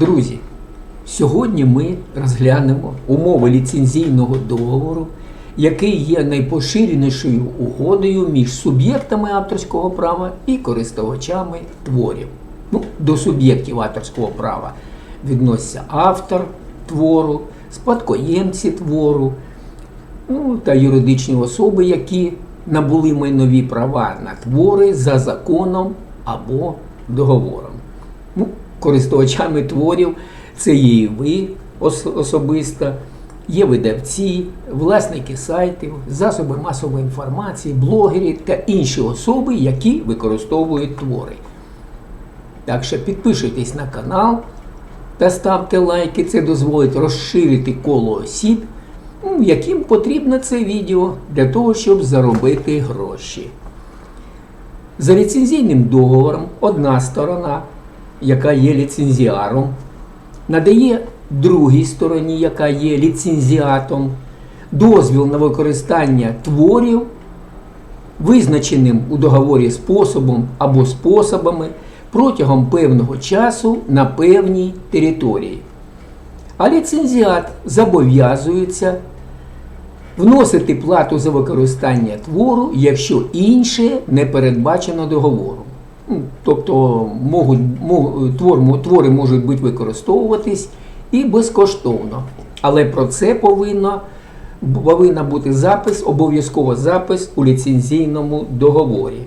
Друзі, сьогодні ми розглянемо умови ліцензійного договору, який є найпоширенішою угодою між суб'єктами авторського права і користувачами творів. Ну, до суб'єктів авторського права відносяться автор твору, спадкоємці твору, ну, та юридичні особи, які набули майнові права на твори за законом або договором. Користувачами творів це є і ви ос- особисто, є видавці, власники сайтів, засоби масової інформації, блогери та інші особи, які використовують твори. Так що підпишитесь на канал та ставте лайки. Це дозволить розширити коло осіб, ну, яким потрібно це відео для того, щоб заробити гроші. За ліцензійним договором одна сторона, яка є ліцензіаром, надає другій стороні, яка є ліцензіатом, дозвіл на використання творів, визначеним у договорі способом або способами протягом певного часу на певній території. А ліцензіат зобов'язується вносити плату за використання твору, якщо інше не передбачено договором. Ну, Тобто можуть, мо- твор, твори можуть бути використовуватись і безкоштовно. Але про це повинно, повинна бути запис, обов'язково запис у ліцензійному договорі.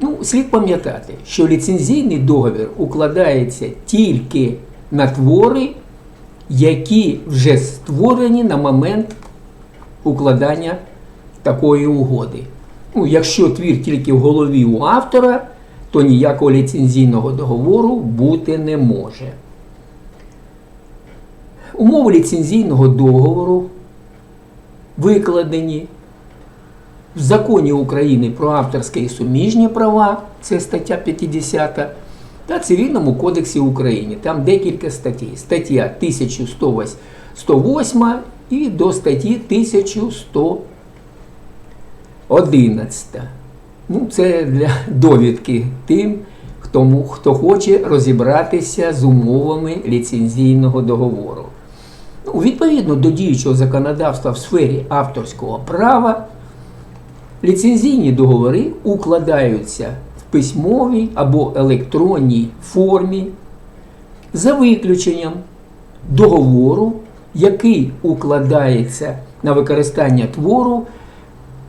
Ну, слід пам'ятати, що ліцензійний договір укладається тільки на твори, які вже створені на момент укладання такої угоди. Ну, якщо твір тільки в голові у автора, то ніякого ліцензійного договору бути не може. Умови ліцензійного договору викладені в законі України про авторське і суміжні права, це стаття 50, та Цивільному кодексі України. Там декілька статей. Стаття 1108 і до статті 1111. Ну, це для довідки тим, хто, хто хоче розібратися з умовами ліцензійного договору. Ну, відповідно до діючого законодавства в сфері авторського права, ліцензійні договори укладаються в письмовій або електронній формі за виключенням договору, який укладається на використання твору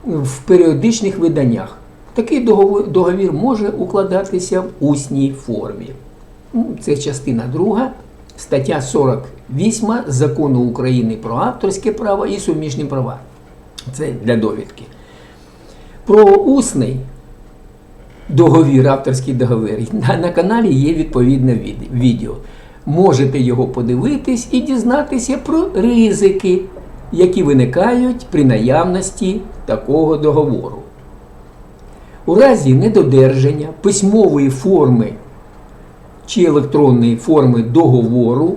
в періодичних виданнях. Такий договір може укладатися в усній формі. Це частина друга, стаття 48 Закону України про авторське право і суміжні права. Це для довідки. Про усний договір, авторський договір, на каналі є відповідне відео. Можете його подивитись і дізнатися про ризики, які виникають при наявності такого договору. У разі недодержання письмової форми чи електронної форми договору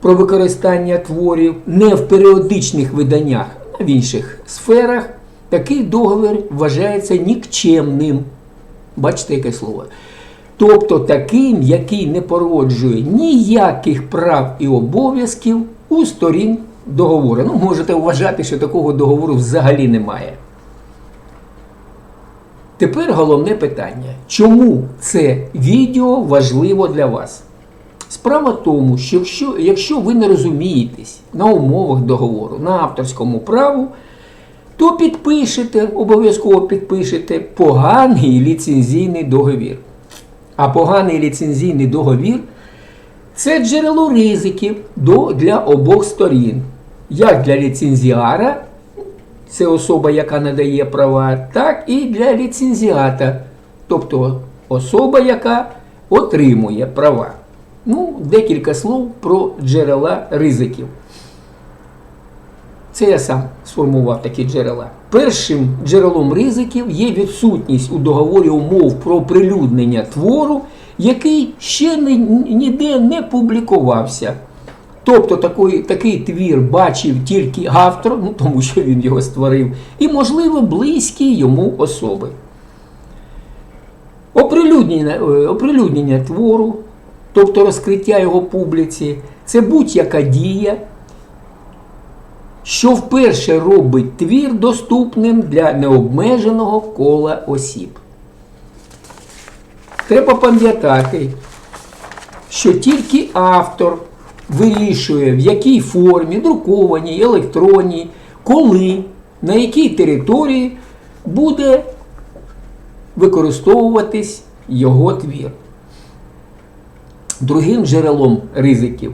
про використання творів не в періодичних виданнях, а в інших сферах, такий договір вважається нікчемним. Бачите, яке слово? Тобто таким, який не породжує ніяких прав і обов'язків у сторін договору. Ну, можете вважати, що такого договору взагалі немає. Тепер головне питання: чому це відео важливо для вас? Справа в тому, що якщо, якщо ви не розумієтесь на умовах договору, на авторському праву, то підпишете, обов'язково підпишете поганий ліцензійний договір. А поганий ліцензійний договір це джерело ризиків для обох сторін. Як для ліцензіара, це особа, яка надає права, так і для ліцензіата, тобто особа, яка отримує права. Ну, декілька слов про джерела ризиків. Це я сам сформував такі джерела. Першим джерелом ризиків є відсутність у договорі умов про прилюднення твору, який ще ніде не публікувався. Тобто такий, такий твір бачив тільки автор, ну тому що він його створив, і, можливо, близькі йому особи. Оприлюднення, е, оприлюднення твору тобто розкриття його публіці, це будь-яка дія, що вперше робить твір доступним для необмеженого кола осіб. Треба пам'ятати, що тільки автор вирішує, в якій формі, друкованій, електронній, коли, на якій території буде використовуватись його твір. Другим джерелом ризиків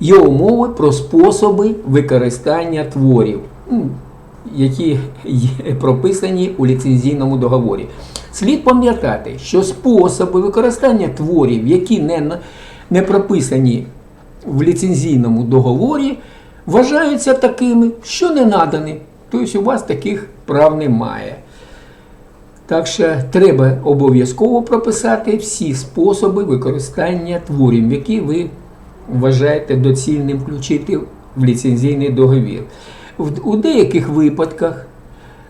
є умови про способи використання творів, які є прописані у ліцензійному договорі. Слід пам'ятати, що способи використання творів, які не, не прописані в ліцензійному договорі, вважаються такими, що не надані. Тобто у вас таких прав немає. Так що треба обов'язково прописати всі способи використання творів, які ви вважаєте доцільним включити в ліцензійний договір. У деяких випадках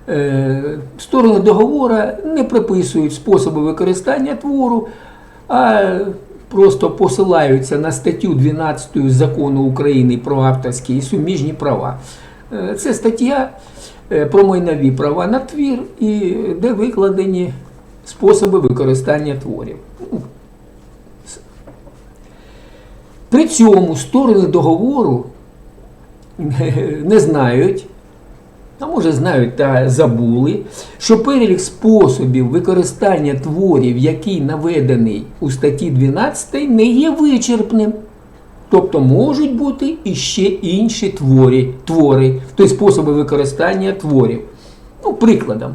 е, сторони договору не прописують способи використання твору, а просто посилаються на статтю 12 закону України про авторські і суміжні права. Е, Це стаття е, про майнові права на твір, і де викладені способи використання творів. Ну, При цьому сторони договору не знають, а може знають та забули, що перелік способів використання творів, який наведений у статті 12, не є вичерпним. Тобто можуть бути і ще інші твори, твори, тобто способи використання творів. Ну, прикладом.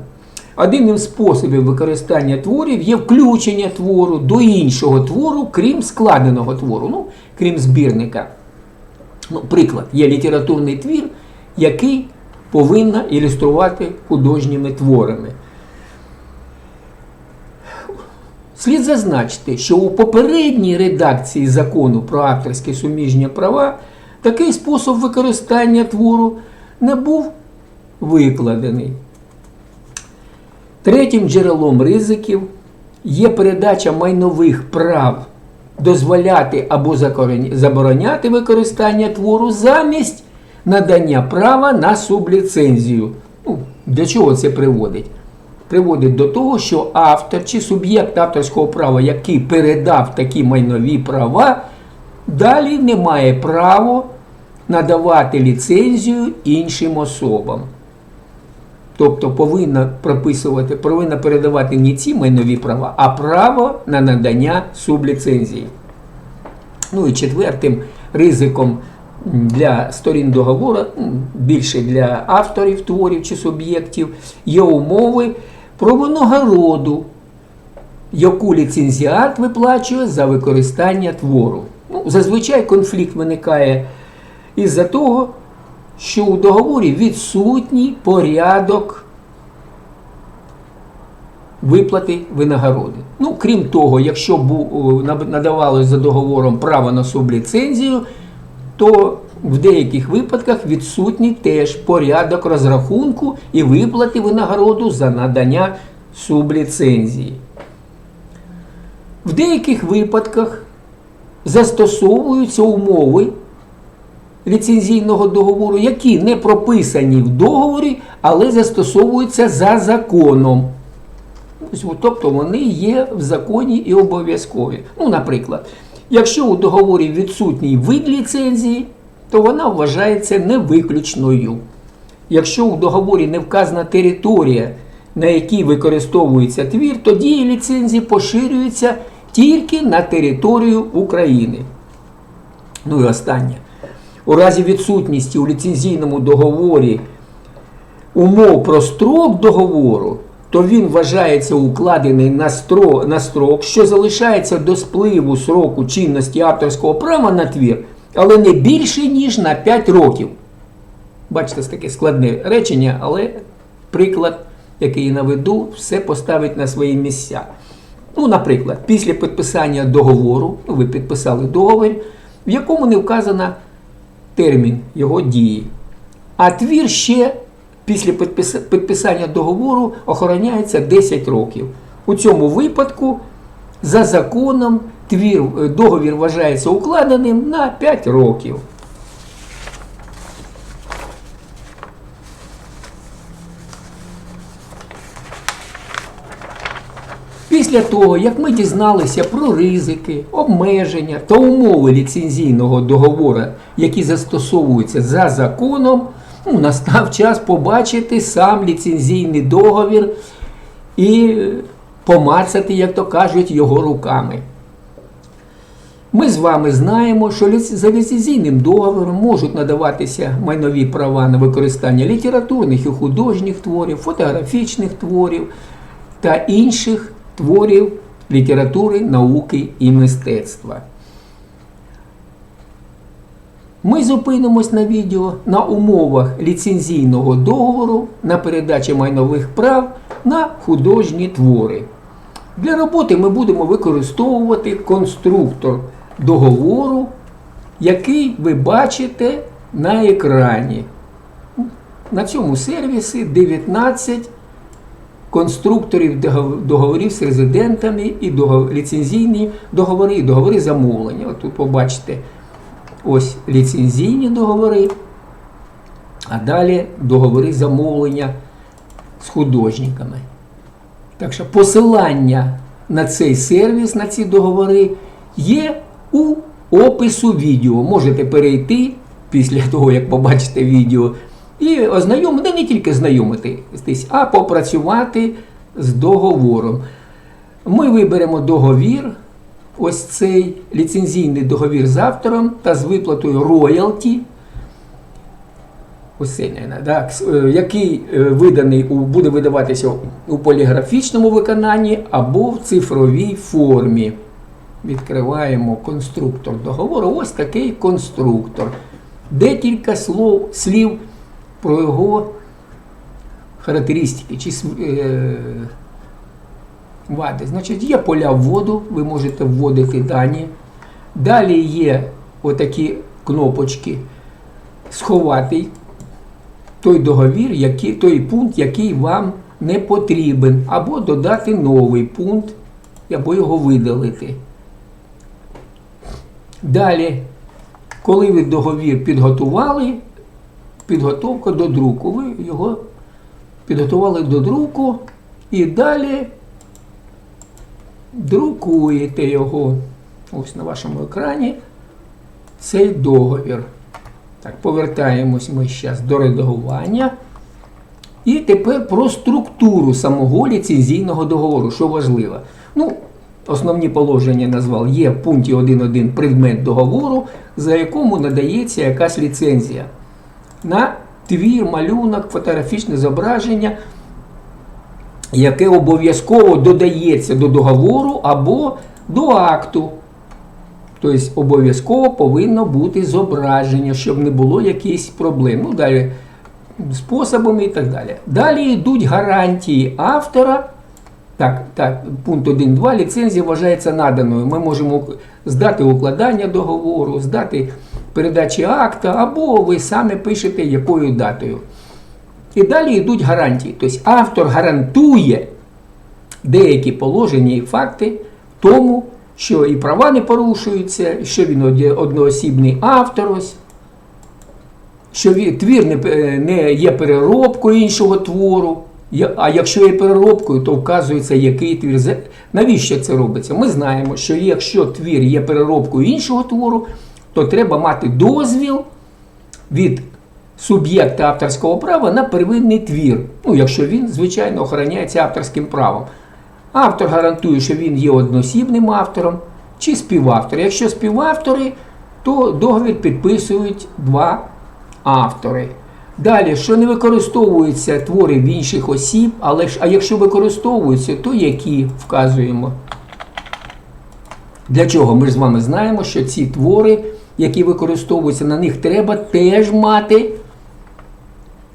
Один із способів використання творів є включення твору до іншого твору, крім складеного твору, ну, крім збірника. Ну, приклад, є літературний твір, який повинна ілюструвати художніми творами. Слід зазначити, що у попередній редакції закону про авторські суміжні права такий спосіб використання твору не був викладений. Третім джерелом ризиків є передача майнових прав дозволяти або забороняти використання твору замість надання права на субліцензію. Ну, для чого це приводить? Приводить до того, що автор чи суб'єкт авторського права, який передав такі майнові права, далі не має права надавати ліцензію іншим особам. Тобто повинна прописувати, повинна передавати не ці майнові права, а право на надання субліцензії. Ну і четвертим ризиком для сторін договору, більше для авторів творів чи суб'єктів, є умови про винагороду, яку ліцензіат виплачує за використання твору. Ну, зазвичай конфлікт виникає із-за того, що у договорі відсутній порядок виплати винагороди. Ну, крім того, якщо надавалось за договором право на субліцензію, то в деяких випадках відсутній теж порядок розрахунку і виплати винагороду за надання субліцензії. В деяких випадках застосовуються умови ліцензійного договору, які не прописані в договорі, але застосовуються за законом. Тобто вони є в законі і обов'язкові. Ну, наприклад, якщо у договорі відсутній вид ліцензії, то вона вважається невиключною. Якщо у договорі не вказана територія, на якій використовується твір, то дія ліцензії поширюється тільки на територію України. Ну і останнє. У разі відсутності у ліцензійному договорі умов про строк договору, то він вважається укладений на, стро, на строк, що залишається до спливу сроку чинності авторського права на твір, але не більше, ніж на 5 років. Бачите, це таке складне речення, але приклад, який я наведу, все поставить на свої місця. Ну, наприклад, після підписання договору, ну, ви підписали договір, в якому не вказано термін його дії. А твір ще після підпис- підписання договору охороняється 10 років. У цьому випадку за законом твір, е, договір вважається укладеним на 5 років. Після того, як ми дізналися про ризики, обмеження та умови ліцензійного договору, які застосовуються за законом, ну, настав час побачити сам ліцензійний договір і помацати, як то кажуть, його руками. Ми з вами знаємо, що за ліцензійним договором можуть надаватися майнові права на використання літературних і художніх творів, фотографічних творів та інших творів літератури, науки і мистецтва. Ми зупинимось на відео на умовах ліцензійного договору на передачу майнових прав на художні твори. Для роботи ми будемо використовувати конструктор договору, який ви бачите на екрані. На цьому сервісі 19 конструкторів договорів з резидентами і ліцензійні договори і договори замовлення. От тут побачите ось ліцензійні договори, а далі договори замовлення з художниками. Так що посилання на цей сервіс, на ці договори є у опису відео. Можете перейти після того, як побачите відео, і ознайомити, не тільки знайомитись, а попрацювати з договором. Ми виберемо договір, ось цей ліцензійний договір з автором та з виплатою роялті. Так, е, який е, виданий буде видаватися у поліграфічному виконанні або в цифровій формі. Відкриваємо конструктор договору. Ось такий конструктор. Декілька слов, слів про його характеристики чи е, вади. Значить, є поля вводу, ви можете вводити дані. Далі є отакі кнопочки сховати той договір, який, той пункт, який вам не потрібен, або додати новий пункт, або його видалити. Далі, коли ви договір підготували, підготовка до друку, ви його підготували до друку і далі друкуєте його ось на вашому екрані цей договір. Так, повертаємось ми зараз до редагування. І тепер про структуру самого ліцензійного договору, що важливо. Ну, основні положення назвав. Є в пункті 1.1 предмет договору, за якому надається якась ліцензія. На твір, малюнок, фотографічне зображення, яке обов'язково додається до договору або до акту. Тобто обов'язково повинно бути зображення, щоб не було якихось проблем. Ну, далі способами і так далі. Далі йдуть гарантії автора. Так, так, пункт 1.2. Ліцензія вважається наданою. Ми можемо здати укладання договору, здати передачі акта, або ви самі пишете якою датою. І далі йдуть гарантії. Тобто автор гарантує деякі положення і факти тому, що і права не порушуються, що він одноосібний автор, ось, що твір не, є переробкою іншого твору. А якщо є переробкою, то вказується, який твір. Навіщо це робиться? Ми знаємо, що якщо твір є переробкою іншого твору, то треба мати дозвіл від суб'єкта авторського права на первинний твір. Ну, якщо він, звичайно, охороняється авторським правом. Автор гарантує, що він є односібним автором чи співавтор. Якщо співавтори, то договір підписують два автори. Далі, що не використовуються твори в інших осіб, але ж, а якщо використовуються, то які вказуємо. Для чого? Ми ж з вами знаємо, що ці твори, які використовуються, на них треба теж мати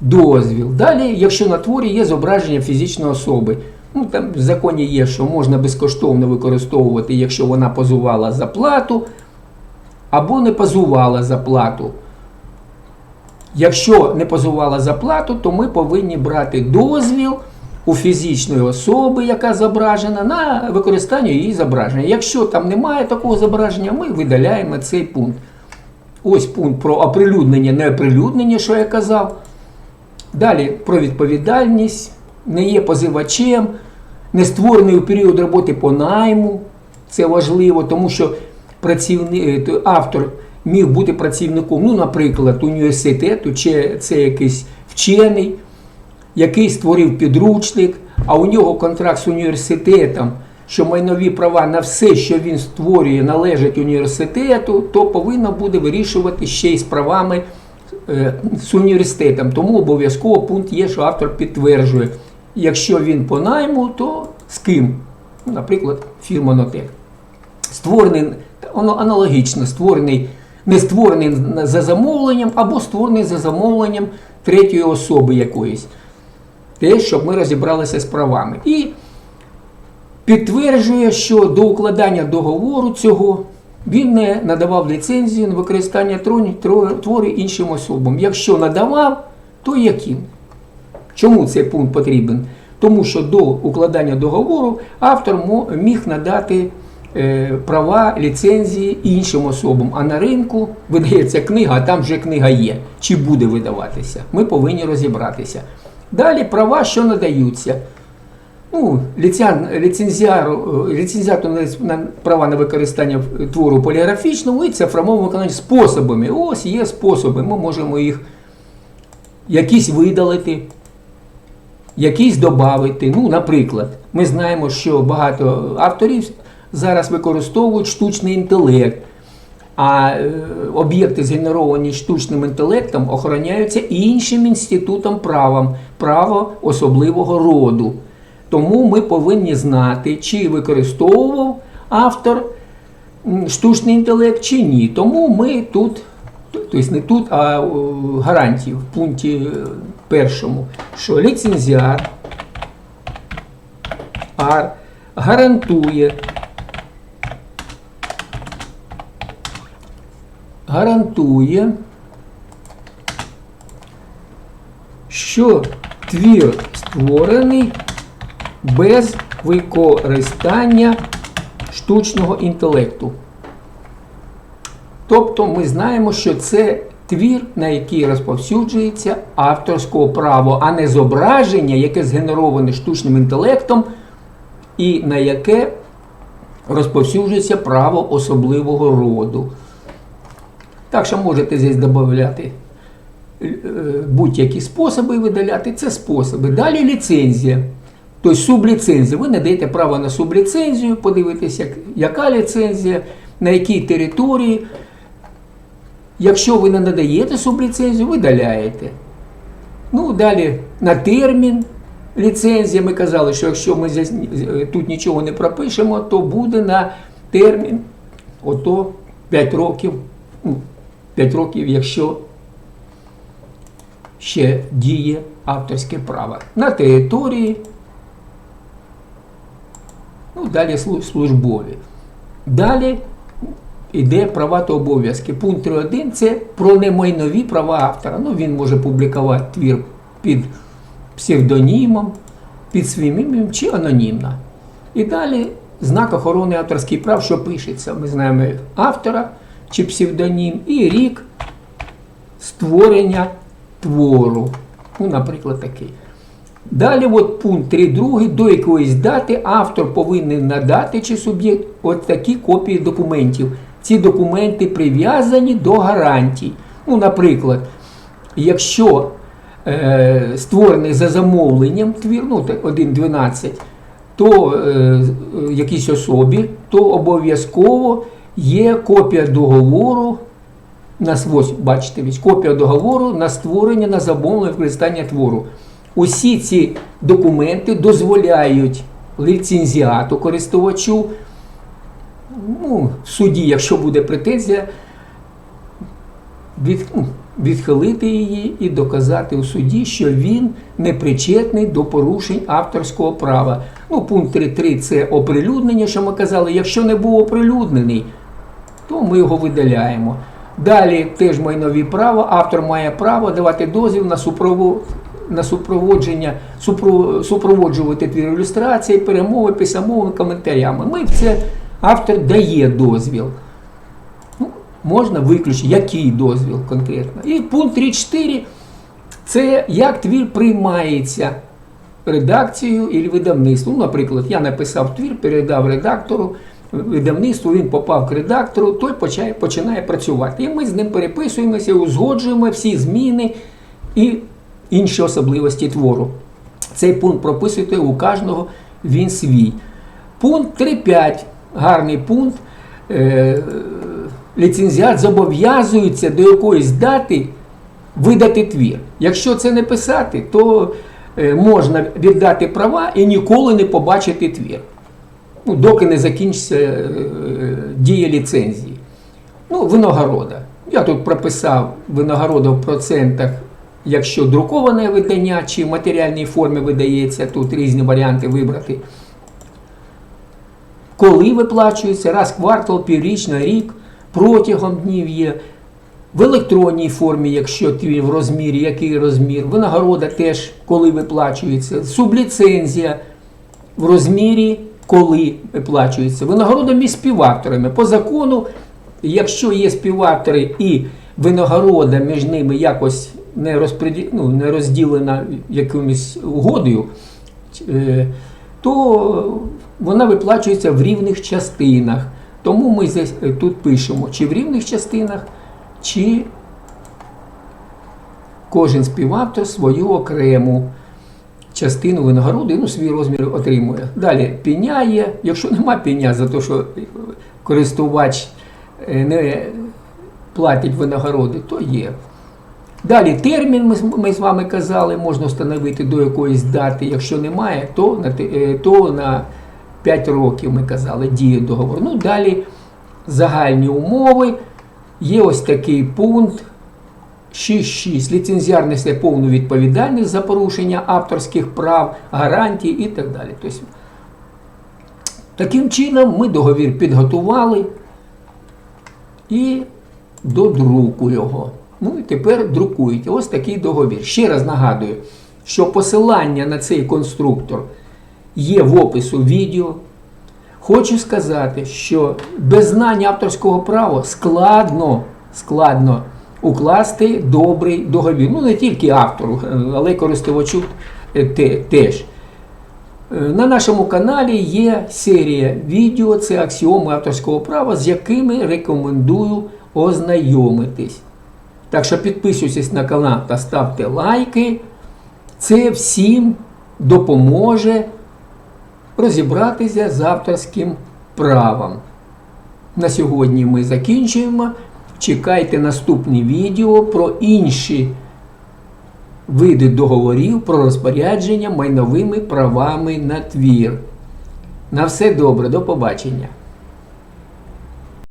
дозвіл. Далі, якщо на творі є зображення фізичної особи, ну там в законі є, що можна безкоштовно використовувати, якщо вона позувала за плату, або не позувала за плату. Якщо не позувала за плату, то ми повинні брати дозвіл у фізичної особи, яка зображена, на використання її зображення. Якщо там немає такого зображення, ми видаляємо цей пункт. Ось пункт про оприлюднення, не оприлюднення, що я казав. Далі про відповідальність, не є позивачем, не створений у період роботи по найму. Це важливо, тому що е, автор міг бути працівником, ну, наприклад, університету, чи це якийсь вчений, який створив підручник, а у нього контракт з університетом, що майнові права на все, що він створює, належать університету, то повинно буде вирішувати ще й з правами з університетом. Тому обов'язково пункт є, що автор підтверджує, якщо він по найму, то з ким? Наприклад, фірма Нотек. Створений воно аналогічно, створений, не створений за замовленням, або створений за замовленням третьої особи якоїсь. Те, щоб ми розібралися з правами. І підтверджує, що до укладання договору цього він не надавав ліцензію на використання творів іншим особам. Якщо надавав, то яким? Чому цей пункт потрібен? Тому що до укладання договору автор міг надати е, права ліцензії іншим особам, а на ринку видається книга, а там вже книга є. Чи буде видаватися? Ми повинні розібратися. Далі права, що надаються. Ну, ліцензіару, е, ліцензіату на, права на використання твору поліграфічному і цифровому виконанні способами. Ось є способи, ми можемо їх якісь видалити, якісь додати. Ну, наприклад, ми знаємо, що багато авторів зараз використовують штучний інтелект, а е, об'єкти, згенеровані штучним інтелектом, охороняються іншим інститутом правом, право особливого роду. Тому ми повинні знати, чи використовував автор штучний інтелект чи ні. Тому ми тут, тобто не тут, а гарантії в пункті е, першому, що ліцензіар ар гарантує гарантує, що твір створений без використання штучного інтелекту. Тобто ми знаємо, що це твір, на який розповсюджується авторського право, а не зображення, яке згенероване штучним інтелектом, і на яке розповсюджується право особливого роду. Так що можете здесь додати е, будь-які способи видаляти, це способи. Далі ліцензія. Тобто субліцензія. Ви надаєте право на субліцензію, подивитися, як, яка ліцензія, на якій території. Якщо ви не надаєте субліцензію, видаляєте. Ну, далі на термін ліцензія. Ми казали, що якщо ми тут нічого не пропишемо, то буде на термін ото 5 років. Ну, 5 років, якщо ще діє авторське право. На території, ну, далі службові. Далі йде права та обов'язки. Пункт 3.1 це про немайнові права автора. Ну, він може публікувати твір під псевдонімом, під своїм ім'ям чи анонімно. І далі знак охорони авторських прав, що пишеться. Ми знаємо автора чи псевдонім і рік створення твору. Ну, наприклад, такий. Далі, от пункт 3.2. До якоїсь дати автор повинен надати чи суб'єкт от такі копії документів. Ці документи прив'язані до гарантій. Ну, наприклад, якщо е, створений за замовленням твір, ну, 1.12, то е, якійсь особі, то обов'язково є копія договору. На с- ось, бачите, копія договору на створення на замовлення використання твору. Усі ці документи дозволяють ліцензіату користувачу, ну, в суді, якщо буде претензія, від, ну, відхилити її і доказати у суді, що він не причетний до порушень авторського права. Ну, пункт 3.3 це оприлюднення, що ми казали. Якщо не був оприлюднений, то ми його видаляємо. Далі теж майнові права. Автор має право давати дозвіл на супровод на супроводження, супро- супроводжувати твір ілюстрації, перемови, письмовими коментарями. Ми це автор дає дозвіл. Ну, можна виключити, який дозвіл конкретно. І пункт 3.4 це як твір приймається редакцією і видавництвом. Ну, наприклад, я написав твір, передав редактору, видавництву, він попав к редактору, той почає, починає працювати. І ми з ним переписуємося, узгоджуємо всі зміни і інші особливості твору. Цей пункт прописуйте у кожного він свій. Пункт 3.5, гарний пункт. Е, ліцензіат зобов'язується до якоїсь дати видати твір. Якщо це не писати, то е, можна віддати права і ніколи не побачити твір. Ну, доки не закінчиться е, дія ліцензії. Ну, винагорода. Я тут прописав винагорода в процентах, якщо друковане видання чи в матеріальній формі видається, тут різні варіанти вибрати. Коли виплачується, раз квартал, піврічно, рік, протягом днів є. В електронній формі, якщо твір в розмірі, який розмір, винагорода теж коли виплачується, субліцензія в розмірі, коли виплачується. Винагорода між співавторами. По закону, якщо є співавтори і винагорода між ними якось не, розпреді... ну, не розділена якимось угодою, е, то вона виплачується в рівних частинах. Тому ми е, тут пишемо, чи в рівних частинах, чи кожен співавтор свою окрему частину винагороди, ну, свій розмір отримує. Далі пеня є. Якщо нема пеня за те, що користувач е, не платить винагороди, то є. Далі термін, ми, ми з вами казали, можна встановити до якоїсь дати. Якщо немає, то на, е, то на 5 років ми казали, діє договор. Ну, далі загальні умови. Є ось такий пункт 6.6. Ліцензіар несе повну відповідальність за порушення авторських прав, гарантій і так далі. Тобто, таким чином ми договір підготували і до друку його. Ну і тепер друкуєте. Ось такий договір. Ще раз нагадую, що посилання на цей конструктор є в опису відео. Хочу сказати, що без знання авторського права складно, складно укласти добрий договір. Ну не тільки автору, але й користувачу теж. На нашому каналі є серія відео, це аксіоми авторського права, з якими рекомендую ознайомитись. Так що підписуйтесь на канал та ставте лайки. Це всім допоможе розібратися з авторським правом. На сьогодні ми закінчуємо. Чекайте наступні відео про інші види договорів про розпорядження майновими правами на твір. На все добре, до побачення.